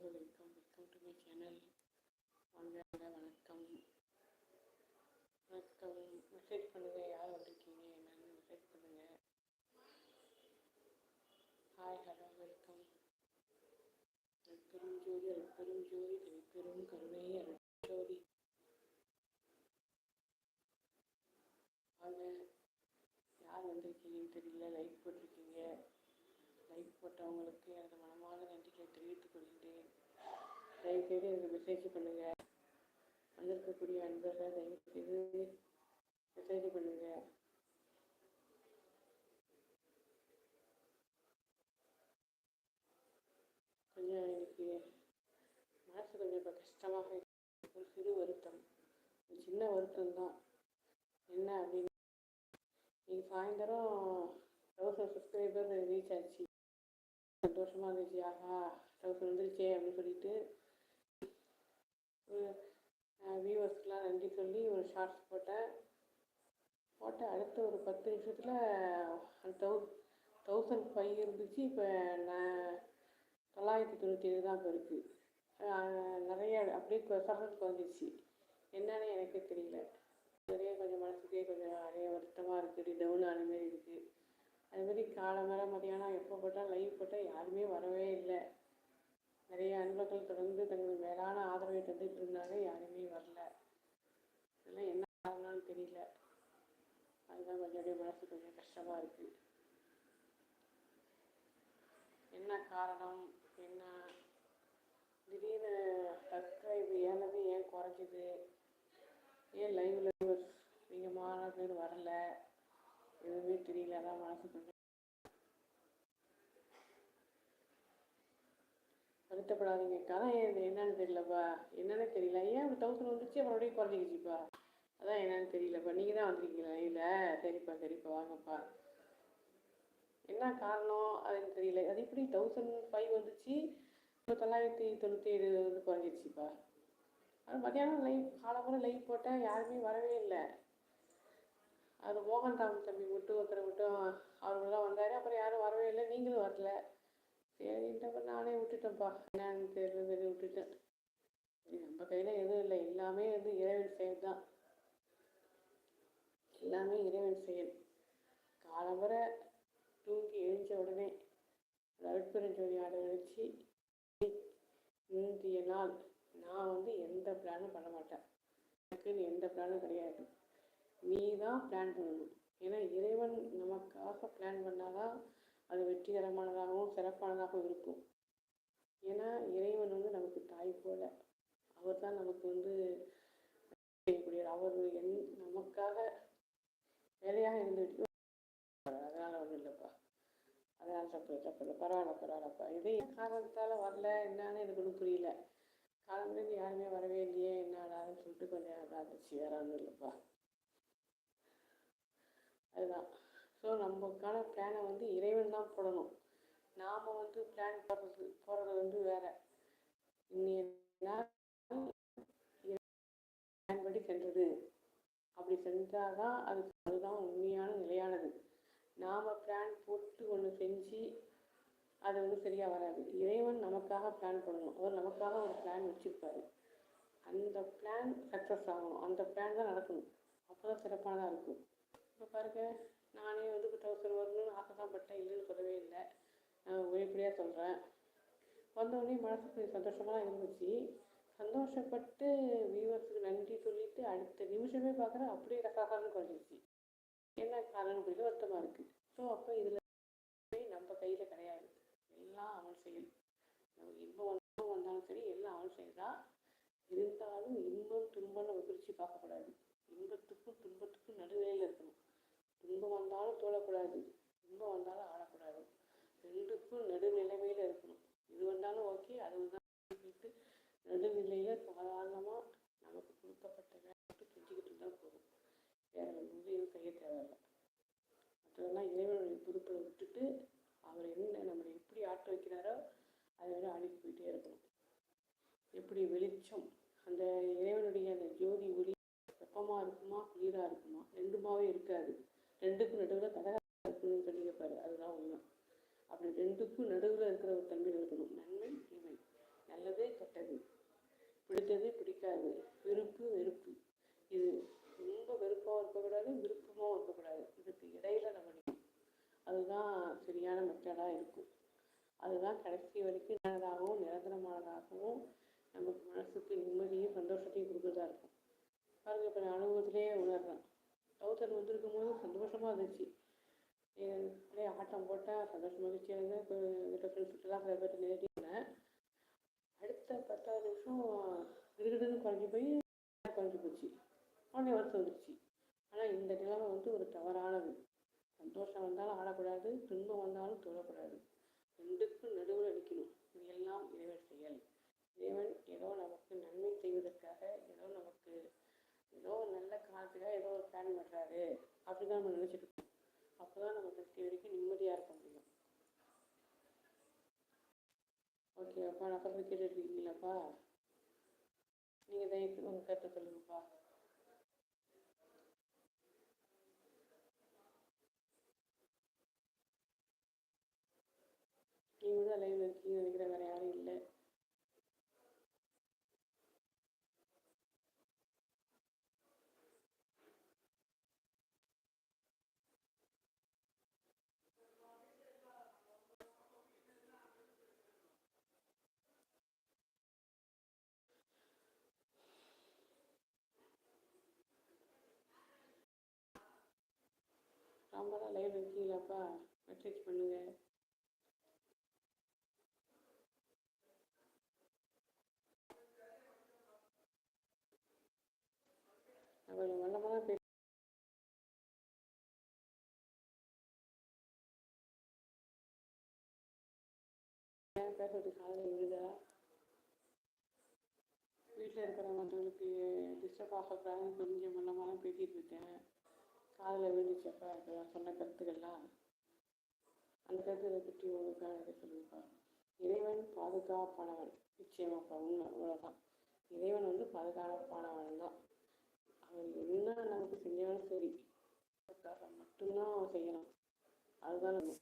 Hello welcome welcome to my channel வாங்க வணக்கம் வணக்கம் மெசேஜ் பண்ணுங்கள் யார் வந்திருக்கீங்க என்னன்னு மெசேஜ் பண்ணுங்கள் ஹாய் ஹலோ வெல்கம் பெரும் ஜோதி பெரும் ஜோதி பெரும் கருணை ஜோதி வாங்க யார் வந்திருக்கீங்கன்னு தெரியல லைக் போட்டிருக்கீங்க லைக் போட்டவங்களுக்கு எனது மனமான நன்றிகளை தெரிவித்துக் கொள்கிறேன் தயவுசெய்து எனக்கு மெசேஜ் பண்ணுங்க. வந்திருக்கக்கூடிய அன்பர்கள் தயவுசெய்து மெசேஜ் பண்ணுங்க. கொஞ்சம் எனக்கு மனசு கொஞ்சம் இப்போ கஷ்டமாக ஒரு சிறு வருத்தம். ஒரு சின்ன வருத்தம் தான். என்ன அப்படின்னு. இன்னைக்கு சாயந்தரம் தௌசண்ட் சப்ஸ்கிரைபர் ரீச் ஆச்சு. சந்தோஷமாக இருந்துச்சு ஆஹா தௌசண்ட் வந்துருச்சே அப்படின்னு சொல்லிட்டு. ஒரு வியூவர்ஸ்க்கெலாம் நன்றி சொல்லி ஒரு ஷார்ட்ஸ் போட்டேன். போட்ட அடுத்த ஒரு பத்து நிமிஷத்தில் தௌ தௌசண்ட் ஃபைவ் இருந்துச்சு. இப்போ நான் தொள்ளாயிரத்தி தொண்ணூற்றி ஏழு தான் இப்போ இருக்குது நிறைய அப்படியே சர்வத்துக்கு வந்துச்சு. என்னன்னு எனக்கே தெரியல. நிறைய கொஞ்சம் மனசுக்கே கொஞ்சம் நிறைய வருத்தமாக இருக்குது டவுன் ஆன மாதிரி இருக்குது அதுமாரி காலம்பர மதியானம் எப்போ போட்டால் லைவ் போட்டால் யாருமே வரவே இல்லை. நிறைய அன்பர்கள் தொடர்ந்து தங்கள் மேலான ஆதரவை தந்துட்டு இருந்தாங்க யாருமே வரல. அதெல்லாம் என்ன காரணம்னு தெரியல. அதுதான் கொஞ்சம் மனசு கொஞ்சம் கஷ்டமாக இருக்குது என்ன காரணம் என்ன திடீர்னு சப்ஸ்கிரைப் ஏனது ஏன் குறைஞ்சிது ஏன் லைவ்ல அதிகமான பேர் வரல தெரியல அதான் மனசு கொஞ்சம் வருத்தப்படாதீங்கக்கா. அதான் இது என்னன்னு தெரியலப்பா. என்னன்னு தெரியல. ஏன் அப்படி தௌசண்ட் வந்துச்சு மறுபடியும் குறைஞ்சிக்கிச்சுப்பா. அதான் என்னன்னு தெரியலப்பா. நீங்கள் தான் வந்திருக்கீங்களா இல்லை சரிப்பா சரிப்பா. வாங்கப்பா. என்ன காரணம்? அதுன்னு தெரியல. அது எப்படி தௌசண்ட் ஃபைவ் வந்துச்சு? இப்போ தொள்ளாயிரத்தி தொண்ணூற்றி ஏழு வந்து குறைஞ்சிருச்சுப்பா. அது மத்தியானம் லைவ் காலம்பர லைவ் போட்டேன். யாருமே வரவே இல்லை. அது மோகன் ராம் தம்பி மட்டும் ஒருத்தரை மட்டும் அவருங்களாம் வந்தார். அப்புறம் யாரும் வரவே இல்லை. நீங்களும் வரல. சரின்ட்டு அப்புறம் நானே விட்டுட்டேன்ப்பா. என்னன்னு தெரியல சரி விட்டுட்டேன். நம்ம கையில் எதுவும் இல்லை. எல்லாமே வந்து இறைவன் செயல் தான் எல்லாமே இறைவன் செயல். காலம்பரை தூங்கி எழுந்த உடனே நடுப்பெருஞ்சோதி ஆடை வச்சு முந்தைய நாள் நான் வந்து எந்த பிளானும் பண்ண மாட்டேன். எனக்குன்னு எந்த பிளானும் கிடையாது. நீ தான் பிளான் பண்ணணும். ஏன்னா இறைவன் நமக்காக பிளான் பண்ணாதான் அது வெற்றிகரமானதாகவும் சிறப்பானதாகவும் இருக்கும். ஏன்னா இறைவன் வந்து நமக்கு தாய் போல. அவர் தான் நமக்கு வந்து செய்யக்கூடியவர். அவர் என் நமக்காக வேலையாக இருந்துட்டு அதனால ஒன்றும் இல்லைப்பா. அதனால தப்பு தப்பு இல்லை. பரவாயில்ல பரவாயில்லப்பா. இது காரணத்தால் வரல என்னன்னு எனக்கு ஒன்றும் புரியல. காலம்புலேருந்து யாருமே வரவே இல்லையே என்னடான்னு சொல்லிட்டு கொஞ்சம் இதாகிடுச்சு வேற ஒன்றும் இல்லைப்பா. அதுதான். ஸோ நமக்கான பிளானை வந்து இறைவன் தான் போடணும். நாம் வந்து பிளான் போடுறது போடுறது வந்து வேறு. இன்னைய பிளான் படி சென்றது. அப்படி செஞ்சால் தான் அது அதுதான் உண்மையான நிலையானது. நாம் பிளான் போட்டு ஒன்று செஞ்சு அது வந்து சரியாக வராது. இறைவன் நமக்காக பிளான் பண்ணணும் அவர் நமக்காக ஒரு பிளான் வச்சுருப்பாரு. அந்த பிளான் சக்ஸஸ் ஆகணும். அந்த பிளான் தான் நடக்கணும். அப்போ தான் சிறப்பானதாக இருக்கும். இப்போ பாருங்க நானே வந்து இப்போ தௌசண்ட் வரணும்னு ஆசை தான் பட்டேன் இல்லைன்னு சொல்லவே இல்லை. நான் வெளிப்படையாக சொல்கிறேன் வந்தோடனே மனசுக்கு சந்தோஷமாக தான் இருந்துச்சு. சந்தோஷப்பட்டு வியூவர்ஸுக்கு நன்றி சொல்லிவிட்டு அடுத்த நிமிஷமே பார்க்குறேன் அப்படியே ரசாசான்னு குறைஞ்சிருச்சு. என்ன காரணம் புரியல வருத்தமாக இருக்குது ஸோ அப்போ இதில் நம்ம கையில் கிடையாது. எல்லாம் அவன் செயல். நமக்கு இன்பம் வந்தாலும் வந்தாலும் சரி எல்லாம் அவன் செயல் தான். இருந்தாலும் இன்பம் துன்பம் நம்ம பிரித்து பார்க்கக்கூடாது. இன்பத்துக்கும் துன்பத்துக்கும் நடுநிலையில் இருக்கணும். துன்பம் வந்தாலும் தோழக்கூடாது. துன்பம் வந்தாலும் ஆடக்கூடாது ரெண்டுக்கும் நடுநிலைமையில் இருக்கணும். இது வந்தாலும் ஓகே அது வந்தாலும் சொல்லிட்டு நடுநிலையில் சாதாரணமாக நமக்கு கொடுக்கப்பட்ட வேலை செஞ்சுக்கிட்டு இருந்தால் போதும். வேறு எதுவும் செய்ய தேவையில்லை. மற்றதெல்லாம் இறைவனுடைய பொறுப்பில் விட்டுட்டு அவர் என்ன நம்மளை எப்படி ஆட்ட வைக்கிறாரோ அதை விட ஆடிட்டு போயிட்டே இருக்கணும். எப்படி வெளிச்சம் அந்த இறைவனுடைய அந்த ஜோதி ஒளி வெப்பமாக இருக்குமா குளிராக இருக்குமா ரெண்டுமாவே இருக்காது. ரெண்டுக்கும் நடுவில் கதகா இருக்கணும்னு சொல்லியிருப்பாரு. அதுதான் உண்மை. அப்படி ரெண்டுக்கும் நடுவில் இருக்கிற ஒரு தன்மை இருக்கணும் நன்மை தீமை. நல்லது கெட்டது. பிடித்தது பிடிக்காது. விருப்பு வெறுப்பு. இது ரொம்ப வெறுப்பாகவும் இருக்கக்கூடாது விருப்பமாகவும் இருக்கக்கூடாது. இதுக்கு இடையில நம்ம அதுதான் சரியான மெத்தடாக இருக்கும். அதுதான் கடைசி வரைக்கும் நல்லதாகவும் நிரந்தரமானதாகவும் நமக்கு மனசுக்கு நிம்மதியும் சந்தோஷத்தையும் கொடுக்குறதா இருக்கும். பாருங்க இப்போ நான் அனுபவத்திலேயே உணர்றேன். டவுசர் வந்திருக்கும் போது சந்தோஷமாக இருந்துச்சு. பிள்ளைய அப்படியே ஆட்டம் போட்டால் சந்தோஷமாக இருந்துச்சு. இருந்தேன் இப்போ ஃப்ரெண்ட்ஸ்கிட்டலாம் சில பேர்ட்ட நேரடினேன் அடுத்த பத்தாவது நிமிஷம் கிடுகிடுன்னு குறைஞ்சி போய் குறைஞ்சி போச்சு. உடனே வருத்தம் வந்துச்சு ஆனால் இந்த நிலைமை வந்து ஒரு தவறானது. சந்தோஷம் வந்தாலும் ஆடக்கூடாது துன்பம் வந்தாலும் தொழக்கூடாது. ரெண்டுக்கும் நடுவில் நிற்கணும் இது எல்லாம் இறைவன் செயல் இறைவன் ஏதோ நமக்கு நன்மை செய்வதற்காக ஏதோ நமக்கு ஏதோ ஒரு நல்ல காலத்துக்காக ஏதோ ஒரு பிளான் பண்ணுறாரு அப்படி தான் நம்ம நினச்சிட்டு இருக்கோம். அப்போ தான் நம்ம கடைசி வரைக்கும் நிம்மதியாக இருக்க முடியும். ஓகேவாப்பா நான் சொல்கிறது கேட்டுட்ருக்கீங்களாப்பா நீங்கள் தான் உங்கள் கருத்தை சொல்லுங்கப்பா. நீங்கள் தான் லைவில் இருக்கீங்கன்னு நினைக்கிறேன் வேறு யாரும் இல்லை ராமரா லைவ் இருக்கீங்களாப்பா மெசேஜ் பண்ணுங்கள் அவர் வல்லமாக தான் பேச பேசுறது காதில் விழுதா? வீட்டில் இருக்கிறவங்களுக்கு டிஸ்டர்ப் ஆகக்கூடாதுன்னு கொஞ்சம் மல்லமாக தான் பேசிகிட்டு இருக்கேன். காதில் விழுந்துச்சப்பா இப்போ நான் சொன்ன கருத்துக்கள்லாம் அந்த கருத்துக்களை பற்றி உங்களுக்காக இதை சொல்லுங்கப்பா இறைவன் பாதுகாப்பானவன். நிச்சயமாப்பா உண்மை அவ்வளோதான் இறைவன் வந்து பாதுகாப்பானவன் தான் அவன் என்ன நமக்கு செஞ்சாலும் சரி மட்டும்தான் அவன் செய்யணும் அதுதான் நம்ம